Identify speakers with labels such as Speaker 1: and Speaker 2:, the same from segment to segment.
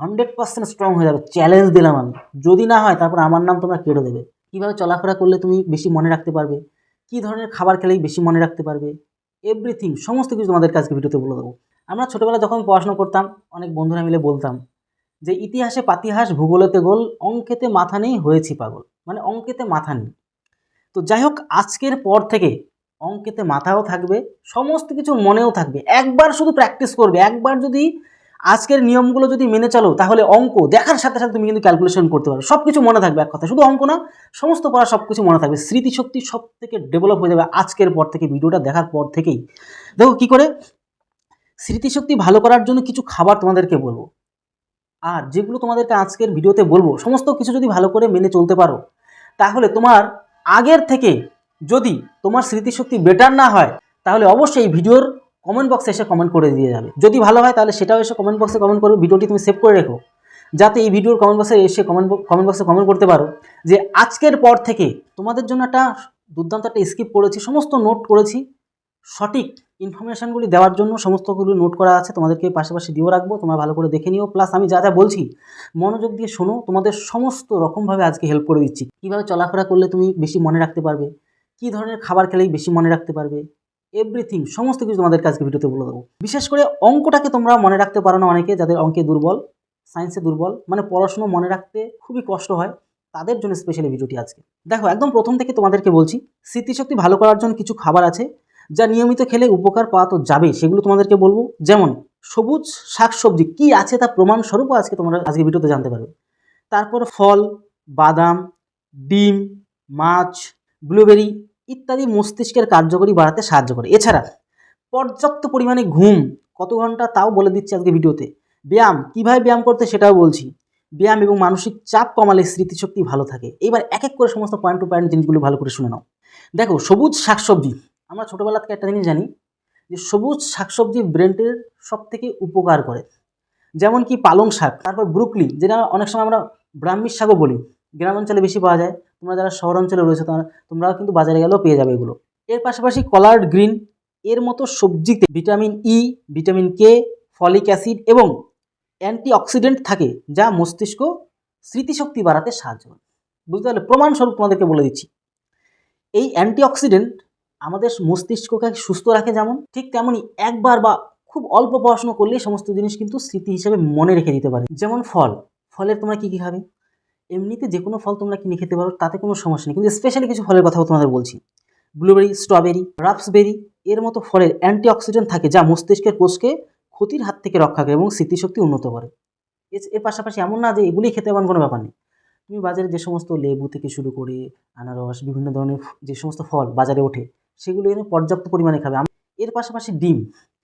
Speaker 1: Hundred percent strong হয়ে যাবে। Challenge দিলাম আমি। যদি না হয়, তারপর আমার নাম তোমরা কেটে দেবে কীভাবে চলাফেরা করলে তুমি বেশি মনে রাখতে পারবে? কী ধরনের খাবার খেলেই বেশি মনে রাখতে পারবে? এভরিথিং সমস্ত কিছু তোমাদের কাছে ভিডিওতে বলে দেবো। আমরা ছোটোবেলায় যখন পড়াশোনা করতাম, অনেক বন্ধুরা মিলে বলতাম যে, ইতিহাসে পাতিহাস, ভূগোলেতে গোল, অঙ্কেতে মাথা নেই, হয়েছি পাগল। মানে অঙ্কেতে মাথা নেই। তো যাই হোক, আজকের পর থেকে অঙ্কেতে মাথাও থাকবে, সমস্ত কিছু মনেও থাকবে। একবার শুধু প্র্যাকটিস করবে। একবার যদি আজকের নিয়মগুলো যদি মেনে চলো, তাহলে অঙ্ক দেখার সাথে সাথে তুমি কিন্তু ক্যালকুলেশন করতে পারো। সব কিছু মনে থাকবে এক কথা শুধু অঙ্ক না, সমস্ত পড়া সব কিছু মনে থাকবে। স্মৃতিশক্তি সব থেকে ডেভেলপ হয়ে যাবে আজকের পর থেকে, ভিডিওটা দেখার পর থেকেই। দেখো কি করে? স্মৃতিশক্তি ভালো করার জন্য কিছু খাবার তোমাদেরকে বলব। আর যেগুলো তোমাদেরকে আজকের ভিডিওতে বলব, সমস্ত কিছু যদি ভালো করে মেনে চলতে পারো, তাহলে তোমার আগের থেকে যদি তোমার স্মৃতিশক্তি বেটার না হয়, তাহলে অবশ্যই ভিডিওর কমেন্ট বক্সে এসে কমেন্ট করে দিয়ে যাবে। যদি ভালো হয় তাহলে সেটাও এসে কমেন্ট বক্সে কমেন্ট করবে, ভিডিওটি তুমি সেভ করে রেখো। যাতে এই ভিডিওর কমেন্ট বক্সে এসে কমেন্ট কমেন্ট বক্সে কমেন্ট করতে পারো যে আজকের পর থেকে তোমাদের জন্য একটা দুর্দান্ত একটা স্কিপ করেছি, সমস্ত নোট করেছি। সঠিক ইনফরমেশানগুলি দেওয়ার জন্য সমস্তগুলো নোট করা আছে, তোমাদেরকে পাশাপাশি দিয়েও রাখব, তোমরা ভালো করে দেখে নিও। প্লাস আমি যা যা বলছি, মনোযোগ দিয়ে শোনো, তোমাদের সমস্ত রকমভাবে আজকে হেল্প করে দিচ্ছি। কীভাবে চলাফেরা করলে তুমি বেশি মনে রাখতে পারবে? কী ধরনের খাবার খেলেই বেশি মনে রাখতে পারবে? এভরিথিং সমস্ত কিছু তোমাদের কাছে ভিডিওতে বলে দেবো। বিশেষ করে অঙ্কটাকে তোমরা মনে রাখতে পারো না অনেকে, যাদের অঙ্কে দুর্বল সায়েন্সে দুর্বল মানে পড়াশুনো মনে রাখতে খুবই কষ্ট হয়, তাদের জন্য স্পেশালি ভিডিওটি আজকে। দেখো, একদম প্রথম থেকে তোমাদেরকে বলছি, স্মৃতিশক্তি ভালো করার জন্য কিছু খাবার আছে, যা নিয়মিত খেলে উপকার পাওয়া তো যাবে, সেগুলো তোমাদেরকে বলব। যেমন, সবুজ শাকসবজি, কি আছে তা প্রমাণস্বরূপও আজকে তোমরা আজকে ভিডিওতে জানতে পারবে। তারপর ফল, বাদাম, ডিম, মাছ ব্লুবেরি ইত্যাদি মস্তিষ্কের কার্যকরী বাড়াতে সাহায্য করে। এছাড়া, পর্যাপ্ত পরিমাণে ঘুম, কত ঘণ্টা তাও বলে দিচ্ছি আজকে ভিডিওতে। ব্যায়াম, কীভাবে ব্যায়াম করতে সেটাও বলছি। ব্যায়াম এবং মানসিক চাপ কমালে স্মৃতিশক্তি ভালো থাকে। এবার এক এক করে সমস্ত পয়েন্ট টু পয়েন্ট জিনিসগুলো ভালো করে শুনে নাও। দেখো, সবুজ শাকসবজি। আমরা ছোটোবেলা থেকে একটা জিনিস জানি যে, সবুজ শাকসবজি ব্রেনটের সব থেকে উপকার করে। যেমন কি পালং শাক, তারপর ব্রুকলি, যেটা অনেক সময় আমরা ব্রাহ্মীর শাকও বলি। গ্রামাঞ্চলে বেশি পাওয়া যায়, তোমরা যারা শহর অঞ্চলে রয়েছে তোমরা, তোমরাও কিন্তু বাজারে গেলেও পেয়ে যাবে এগুলো। এর পাশাপাশি কলার্ড গ্রিন এর মতো সবজিতে vitamin E vitamin K folic acid এবং অ্যান্টিঅক্সিডেন্ট থাকে, যা মস্তিষ্ক স্মৃতিশক্তি বাড়াতে সাহায্য করে। বুঝতে পারলে প্রমাণস্বরূপ তোমাদেরকে বলে দিচ্ছি। এই অ্যান্টিঅক্সিডেন্ট আমাদের মস্তিষ্ককে সুস্থ রাখে যেমন, ঠিক তেমনই একবার বা খুব অল্প পড়াশোনা করলে সমস্ত জিনিস কিন্তু স্মৃতি হিসেবে মনে রেখে দিতে পারে। যেমন ফল, ফলের তোমরা কী কী খাবে? এমনিতে যে কোনো ফল তোমরা কিনে খেতে পারো, তাতে কোনো সমস্যা নেই। কিন্তু স্পেশালি কিছু ফলের কথাও তোমাদের বলছি। ব্লুবেরি স্ট্রবেরি রাপসবেরি এর মতো ফলের অ্যান্টিঅক্সিডেন্ট থাকে যা মস্তিষ্কের কোষকে ক্ষতির হাত থেকে রক্ষা করে এবং স্মৃতিশক্তি উন্নত করে। এর পাশাপাশি এমন না যে এগুলি খেতে পারেন কোনো ব্যাপার নেই। তুমি বাজারে যে সমস্ত লেবু থেকে শুরু করে আনারস, বিভিন্ন ধরনের যে সমস্ত ফল বাজারে ওঠে, সেগুলো এনে পর্যাপ্ত পরিমাণে খাবে। এর পাশাপাশি ডিম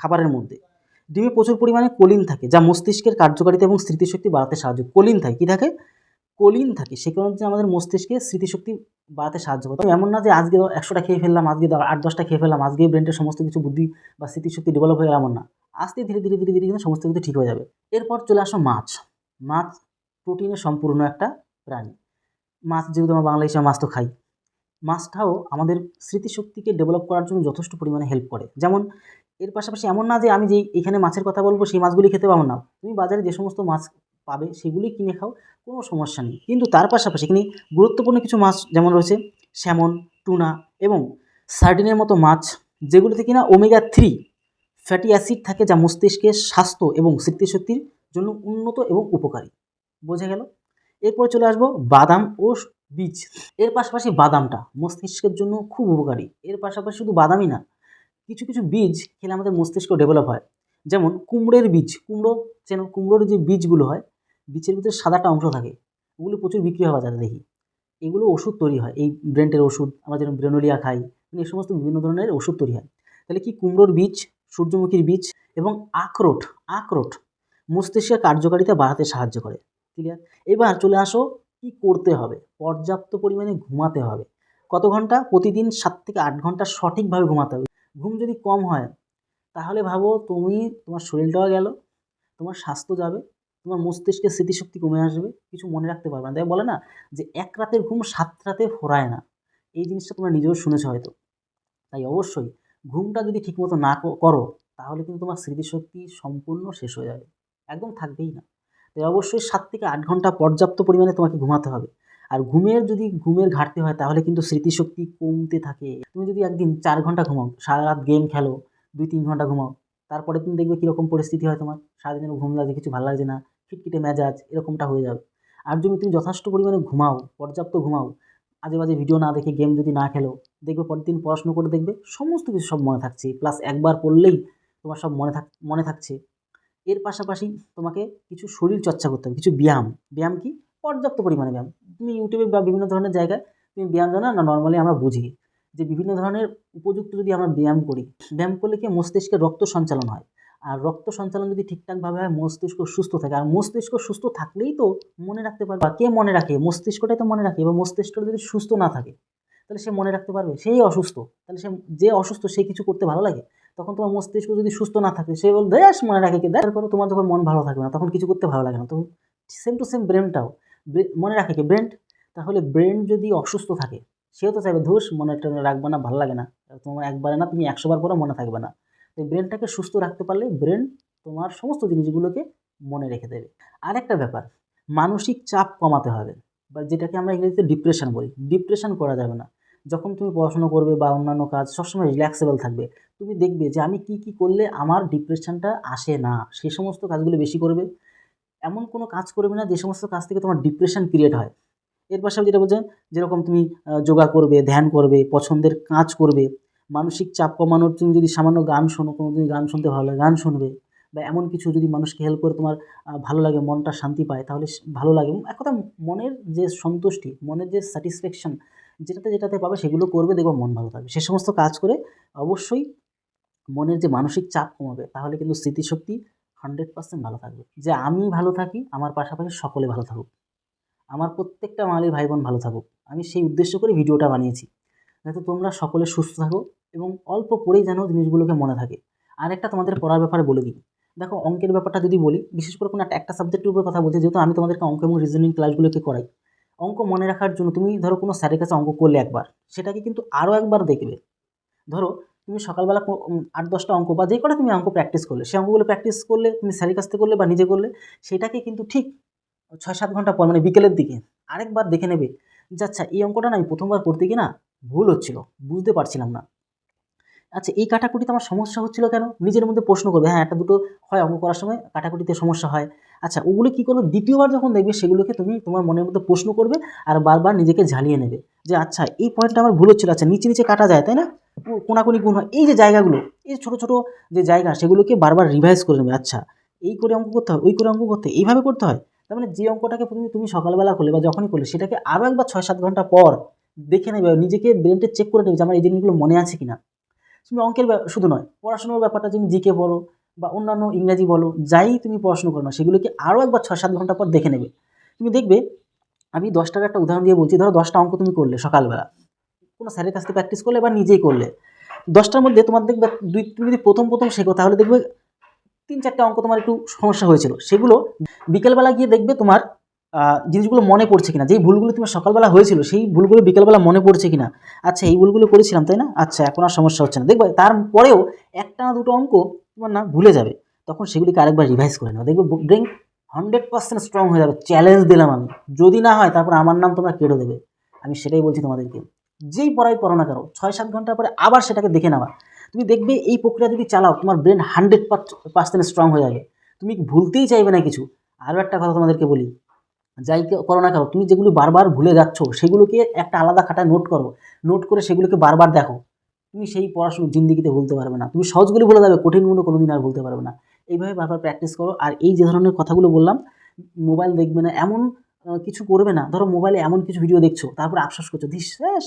Speaker 1: খাবারের মধ্যে। ডিমে প্রচুর পরিমাণে কোলিন থাকে, যা মস্তিষ্কের কার্যকারিতা এবং স্মৃতিশক্তি বাড়াতে সাহায্য কোলিন থাকে, কী থাকে? কোলিন থাকে, সে কারণে যে আমাদের মস্তিষ্কে স্মৃতিশক্তি বাড়াতে সাহায্য করে। এমন না যে আজকে একশোটা খেয়ে ফেললাম, আজকে আট, দশটা খেয়ে ফেললাম আজকে ব্রেনটের সমস্ত কিছু বুদ্ধি বা স্মৃতিশক্তি ডেভেলপ হয়ে গেল এমন না। আস্তে ধীরে ধীরে ধীরে ধীরে কিন্তু সমস্ত কিছু ঠিক হয়ে যাবে। এরপর চলে আসো মাছ। মাছ প্রোটিনে সম্পূর্ণ একটা প্রাণী। মাছ যেহেতু আমরা বাংলা হিসেবে মাছ তো খাই। মাছটাও আমাদের স্মৃতিশক্তিকে ডেভেলপ করার জন্য যথেষ্ট পরিমাণে হেল্প করে। যেমন এর পাশাপাশি এমন না যে আমি যেই এখানে মাছের কথা বলব, সেই মাছগুলি খেতে পাবো না। তুমি বাজারে যে সমস্ত মাছ পাবে, সেগুলি কিনে খাও, কোনো সমস্যা নেই। কিন্তু তার পাশাপাশি এখানে গুরুত্বপূর্ণ কিছু মাছ যেমন রয়েছে, স্যামন, টুনা এবং সার্ডিনের মতো মাছ, যেগুলিতে কিনা ওমেগা থ্রি ফ্যাটি অ্যাসিড থাকে যা মস্তিষ্কের স্বাস্থ্য এবং স্মৃতিশক্তির জন্য উন্নত এবং উপকারী। বোঝা গেল? এরপরে চলে আসব বাদাম ও বীজ। এর পাশাপাশি বাদামটা মস্তিষ্কের জন্য খুব উপকারী। এর পাশাপাশি শুধু বাদামই না, কিছু কিছু বীজ খেলে আমাদের মস্তিষ্ক ডেভেলপ হয়। যেমন কুমড়োর বীজ, কুমড়ো চেন কুমড়োর যে বীজগুলো হয়, বীজের ভিতরে সাদাটা অংশ থাকে, ওগুলো প্রচুর বিক্রি হয় বাজারে দেখি। এগুলো ওষুধ তৈরি হয়, এই ব্রেন্টের ওষুধ, আমরা যেরকম ব্রেনোলিয়া খাই মানে এই সমস্ত বিভিন্ন ধরনের ওষুধ তৈরি হয়। তাহলে কি কুমড়োর বীজ, সূর্যমুখীর বীজ এবং আখরোট আখরোট মস্তিষ্কের কার্যকারিতা বাড়াতে সাহায্য করে ক্লিয়ার এবার চলে আসো কি করতে হবে, পর্যাপ্ত পরিমাণে ঘুমাতে হবে। কত ঘণ্টা? প্রতিদিন সাত থেকে আট ঘণ্টা সঠিকভাবে ঘুমাতে হবে। ঘুম যদি কম হয় তাহলে ভাবো তুমি, তোমার শরীরটাও গেল, তোমার স্বাস্থ্য যাবে, তোমার মস্তিষ্কের স্মৃতিশক্তি কমে আসবে, কিছু মনে রাখতে পারবে না। তাই বলে না যে এক রাতের ঘুম সাত রাতে ফোরায় না। এই জিনিসটা তোমরা নিজেও শুনেছো হয়তো। তাই অবশ্যই ঘুমটা যদি ঠিকমতো না করো, তাহলে কিন্তু তোমার স্মৃতিশক্তি সম্পূর্ণ শেষ হয়ে যাবে। একদম থাকবেই না। তাই অবশ্যই সাত থেকে আট ঘণ্টা পর্যাপ্ত পরিমাণে তোমাকে ঘুমাতে হবে। আর ঘুমের যদি ঘুমের ঘাটতি হয়, তাহলে কিন্তু স্মৃতিশক্তি কমতে থাকে। তুমি যদি একদিন চার ঘণ্টা ঘুমাও, সারা রাত গেম খেলো দুই তিন ঘণ্টা ঘুমাও। তারপরে তুমি দেখবে কীরকম পরিস্থিতি হয় তোমার। সারাদিনের ঘুম লাগছে, কিছু ভালো লাগছে না, খিটখিটে মেজাজ, এরকমটা হয়ে যাবে। আর যদি তুমি যথেষ্ট পরিমাণে ঘুমাও, পর্যাপ্ত ঘুমাও আজে বাজে ভিডিও না দেখে গেম যদি না খেলো, দেখবে পরের দিন পড়াশুনো করে দেখবে সমস্ত কিছু সব মনে থাকছে। প্লাস একবার পড়লেই তোমার সব মনে থাক, মনে থাকছে। এর পাশাপাশি তোমাকে কিছু শরীর চর্চা করতে হবে, কিছু ব্যায়াম। ব্যায়াম কি? পর্যাপ্ত পরিমাণে ব্যায়াম। তুমি ইউটিউবে বা বিভিন্ন ধরনের জায়গায় তুমি ব্যায়াম জানো না? নর্মালি আমরা বুঝি। যে বিভিন্ন ধরনের উপযুক্ত যদি আমরা ব্যায়াম করি, ব্যায়াম করলে কি মস্তিষ্কে রক্ত সঞ্চালন হয়? আর রক্ত সঞ্চালন যদি ঠিকঠাকভাবে হয়, মস্তিষ্ক সুস্থ থাকে। আর মস্তিষ্ক সুস্থ থাকলেই তো মনে রাখতে পারবে। কে মনে রাখে? মস্তিষ্কটাই তো মনে রাখে। এবার মস্তিষ্কটা যদি সুস্থ না থাকে, তাহলে সে মনে রাখতে পারবে, সেই অসুস্থ। তাহলে সে যে অসুস্থ, সে কিছু করতে ভালো লাগে? তখন তোমার মস্তিষ্ক যদি সুস্থ না থাকে, সে বল দেশ, মনে রাখে কি? দেখ করো তোমার যখন মন ভালো থাকবে না। তখন কিছু করতে ভালো লাগে না। তো সেম টু সেম ব্রেনটাও মনে রাখে কি? ব্রেন তাহলে ব্রেন যদি অসুস্থ থাকে সেও তো চাইবে ধুস, মনে একটা রাখবে না, ভালো লাগে না। তোমার একবারে না, তুমি একশোবার পরে মনে থাকবে না। তো ব্রেনটাকে সুস্থ রাখতে পারলে ব্রেন তোমার সমস্ত জিনিসগুলোকে মনে রেখে দেবে। আরেকটা ব্যাপার, মানসিক চাপ কমাতে হবে, বা যেটাকে আমরা ইংরেজিতে ডিপ্রেশন বলি। ডিপ্রেশন করা যাবে না। যখন তুমি পড়াশুনো করবে বা অন্যান্য কাজ, সবসময় রিল্যাক্সেবল থাকবে। তুমি দেখবে যে আমি কি কি করলে আমার ডিপ্রেশনটা আসে না সেই সমস্ত কাজগুলো বেশি করবে। এমন কোনো কাজ করবে না যে সমস্ত কাজ থেকে তোমার ডিপ্রেশন ক্রিয়েট হয়। এর পাশাপাশি যেটা বলছেন, যেরকম তুমি যোগা করবে, ধ্যান করবে, পছন্দের কাজ করবে, মানসিক চাপ কমানোর তুমি যদি সামান্য গান শোনো কোনো দিন গান শুনতে ভালো লাগে, গান শুনবে বা এমন কিছু যদি মানুষকে হেল্প করে তোমার ভালো লাগে, মনটা শান্তি পায়, তাহলে ভালো লাগে। এক কথা মনের যে সন্তুষ্টি, মনের যে স্যাটিসফ্যাকশন যেটাতে যেটাতে পাবে সেগুলো করবে, দেখব মন ভালো থাকবে। সে সমস্ত কাজ করে অবশ্যই মনের যে মানসিক চাপ কমাবে, তাহলে কিন্তু স্মৃতিশক্তি হান্ড্রেড পার্সেন্ট ভালো থাকবে। যে আমি ভালো থাকি, আমার পাশাপাশি সকলে ভালো থাকুক। আমার প্রত্যেকটা বাঙালির ভাই বোন ভালো থাকুক। আমি সেই উদ্দেশ্য করে ভিডিওটা বানিয়েছি। যাতে তোমরা সকলে সুস্থ থাকো এবং অল্প পড়েই যেন জিনিসগুলোকে মনে থাকে। আর একটা তোমাদের পড়ার ব্যাপারে বলে দিই। দেখো, অঙ্কের ব্যাপারটা যদি বলি, বিশেষ করে কোনো একটা সাবজেক্টের উপর কথা বলছি, যেহেতু আমি তোমাদেরকে অঙ্ক এবং রিজনিং ক্লাসগুলোকে করাই। অঙ্ক মনে রাখার জন্য তুমি ধরো কোনো স্যারের কাছে অঙ্ক করলে একবার, সেটাকে কিন্তু আরও একবার দেখবে। ধরো, তুমি সকালবেলা আট দশটা অঙ্ক বা যে কটা তুমি অঙ্ক প্র্যাকটিস করলে, সেই অঙ্কগুলো প্র্যাকটিস করলে, তুমি স্যারের কাছ থেকে করলে বা নিজে করলে, সেটাকে কিন্তু ঠিক ছয় সাত ঘণ্টা পর মানে বিকেলের দিকে, আরেকবার দেখে নেবে যে আচ্ছা এই অঙ্কটা না আমি প্রথমবার করতে গিয়ে না ভুল হচ্ছিল, বুঝতে পারছিলাম না। আচ্ছা এই কাটাকুটিতে আমার সমস্যা হচ্ছিল কেন? নিজের মধ্যে প্রশ্ন করবে হ্যাঁ একটা দুটো হয় অঙ্ক করার সময়, কাটাকুটিতে সমস্যা হয়। আচ্ছা ওগুলো কী করবে? দ্বিতীয়বার যখন দেখবে, সেগুলোকে তুমি তোমার মনের মধ্যে প্রশ্ন করবে আর বারবার নিজেকে ঝালিয়ে নেবে যে আচ্ছা এই পয়েন্টটা আমার ভুল হচ্ছিল। আচ্ছা নিচে নিচে কাটা যায়, তাই না? কোনাকুনি গুণ হয়। এই যে জায়গাগুলো, এই ছোটো ছোটো যে জায়গা, সেগুলোকে বারবার রিভাইজ করে নেবে। আচ্ছা এই করে অঙ্ক করতে হয় ওই করে অঙ্ক করতে এইভাবে করতে হয়? তার মানে যে অঙ্কটাকে তুমি তুমি সকালবেলা করলে বা যখনই করলে সেটাকে আরও একবার ছয় সাত ঘণ্টা পর দেখে নেবে নিজেকে ব্রেনটা চেক করে নেবে যে আমার এই জিনিসগুলো মনে আছে কি না তুমি অঙ্কের শুধু নয়, পড়াশোনার ব্যাপারটা তুমি জিকে বলো বা অন্যান্য ইংরাজি বলো, যাই তুমি পড়াশুনো করো না, সেগুলোকে আরও একবার ছয় সাত ঘণ্টা পর দেখে নেবে। তুমি দেখবে, আমি দশটার একটা উদাহরণ দিয়ে বলছি, ধরো দশটা অঙ্ক তুমি করলে সকালবেলা। কোনো স্যারের কাছ থেকে প্র্যাকটিস করলে বা নিজেই করলে। দশটার মধ্যে তোমার দেখবে দুই, তুমি যদি প্রথম প্রথম শেখো, তাহলে দেখবে তিন চারটে অঙ্ক তোমার একটু সমস্যা হয়েছিল, সেগুলো বিকেলবেলা গিয়ে দেখবে তোমার জিনিসগুলো মনে পড়ছে কিনা। যেই ভুলগুলো তোমার সকালবেলা হয়েছিল, সেই ভুলগুলো বিকেলবেলা মনে পড়ছে কিনা। আচ্ছা এই ভুলগুলো করেছিলাম, তাই না? আচ্ছা এখন আর সমস্যা হচ্ছে না। দেখবে তারপরেও একটা না দুটো অঙ্ক তোমার না ভুলে যাবে। তখন সেগুলিকে আরেকবার রিভাইজ করে নেওয়া দেখবে ব্রেন হান্ড্রেড পার্সেন্ট স্ট্রং হয়ে যাবে। চ্যালেঞ্জ দিলাম আমি। যদি না হয়, তারপর আমার নাম তোমরা কেটে দেবে। আমি সেটাই বলছি তোমাদেরকে। যেই পড়াই পড়ো না করো ছয় সাত ঘণ্টা পরে আবার সেটাকে দেখে নেওয়া তুমি দেখবে এই প্রক্রিয়া যদি চালাও, তোমার ব্রেন হান্ড্রেড পার্সেন্ট স্ট্রং হয়ে যাবে। তুমি ভুলতেই চাইবে না কিছু। আরও একটা কথা তোমাদেরকে বলি, যাই করো না কেন, তুমি যেগুলো বারবার ভুলে যাচ্ছ, সেগুলোকে একটা আলাদা খাতায় নোট করো। নোট করে সেগুলোকে বারবার দেখো। তুমি সেই পড়াশুনো জিন্দিগিতে ভুলতে পারবে না। তুমি সহজগুলি ভুলে যাবে কঠিনগুলো কোনো দিন আর ভুলতে পারবে না। এইভাবে বারবার প্র্যাকটিস করো। আর এই যে ধরনের কথাগুলো বললাম, মোবাইল দেখবে না, এমন কিছু করবে না। ধরো মোবাইলে এমন কিছু ভিডিও দেখছ, তারপর আফসোস করছ, দিস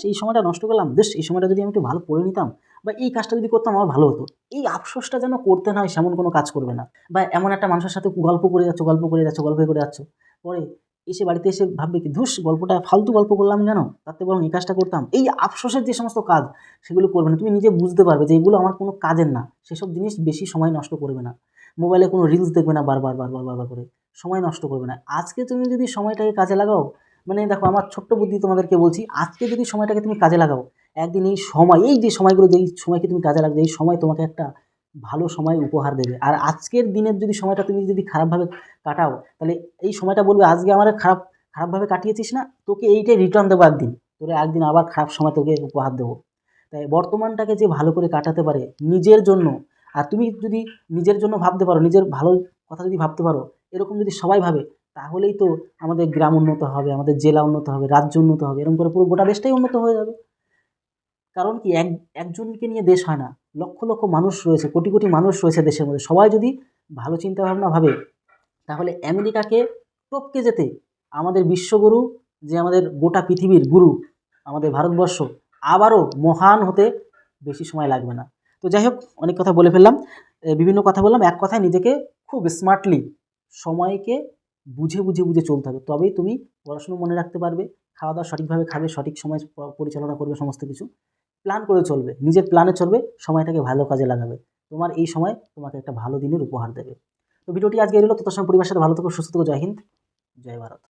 Speaker 1: এই সময়টা নষ্ট করলাম বেশ এই সময়টা যদি আমি একটু ভালো করে নিতাম বা এই কাজটা যদি করতাম, আমার ভালো হতো। এই আফসোসটা যেন করতে না হয়, সেমন কোনো কাজ করবে না। বা এমন একটা মানুষের সাথে গল্প করে যাচ্ছ, গল্প করে যাচ্ছ, গল্প করে যাচ্ছ, পরে এসে বাড়িতে এসে ভাববে কি, ধুস, গল্পটা ফালতু গল্প করলাম কেন? তাতে বরং এই কাজটা করতাম। এই আফসোসের যে সমস্ত কাজ, সেগুলো করবে না। তুমি নিজে বুঝতে পারবে যে এগুলো আমার কোনো কাজের না। সেসব জিনিস বেশি সময় নষ্ট করবে না। মোবাইলে কোনো রিলস দেখবে না বারবার বারবার বারবার করে। সময় নষ্ট করবে না। আজকে তুমি যদি সময়টাকে কাজে লাগাও মানে দেখো আমার ছোট্ট বুদ্ধি তোমাদেরকে বলছি, আজকে যদি সময়টাকে তুমি কাজে লাগাও, একদিন এই সময়, এই যে সময়গুলো, যেই সময়কে তুমি কাজে লাগবে এই সময় তোমাকে একটা ভালো সময় উপহার দেবে। আর আজকের দিনের যদি সময়টা তুমি যদি খারাপভাবে কাটাও, তাহলে এই সময়টা বলবে, আজকে আমার খারাপ, খারাপভাবে কাটিয়েছিস না, তোকে এইটাই রিটার্ন দেবো একদিন। তোরে একদিন আবার খারাপ সময় তোকে উপহার দেবো। তাই বর্তমানটাকে যে ভালো করে কাটাতে পারে নিজের জন্য, আর তুমি যদি নিজের জন্য ভাবতে পারো, নিজের ভালো কথা যদি ভাবতে পারো এরকম যদি সবাই ভাবে, তাহলেই তো আমাদের গ্রাম উন্নত হবে, আমাদের জেলা উন্নত হবে, রাজ্য উন্নত হবে, এরকম করে পুরো গোটা দেশটাই উন্নত হয়ে যাবে। কারণ কি, এক, একজনকে নিয়ে দেশ হয় না, লক্ষ লক্ষ মানুষ রয়েছে, কোটি কোটি মানুষ রয়েছে দেশের মধ্যে। সবাই যদি ভালো চিন্তাভাবনা ভাবে, তাহলে আমেরিকাকে টপকে যেতে আমাদের বিশ্বগুরু যে আমাদের গোটা পৃথিবীর গুরু, আমাদের ভারতবর্ষ, আবারও মহান হতে বেশি সময় লাগবে না। তো যাই হোক, অনেক কথা বলে ফেললাম। বিভিন্ন কথা বললাম। এক কথায় নিজেকে খুব স্মার্টলি সময়কে বুঝে বুঝে বুঝে চলতে হবে। তবেই তুমি পড়াশুনো মনে রাখতে পারবে খাওয়া দাওয়া সঠিকভাবে খাবে, সঠিক সময় পরিচালনা করবে সমস্ত কিছু। প্ল্যান করে চলবে, নিজের প্ল্যানে চলবে, সময়টাকে ভালো কাজে লাগাবে। তোমার এই সময় তোমাকে একটা ভালো দিনের উপহার দেবে। তো ভিডিওটি আজকে এলো তো তার সঙ্গে পরিবার সাথে ভালো থেকো, সুস্থ থেকো। জয় হিন্দ, জয় ভারত।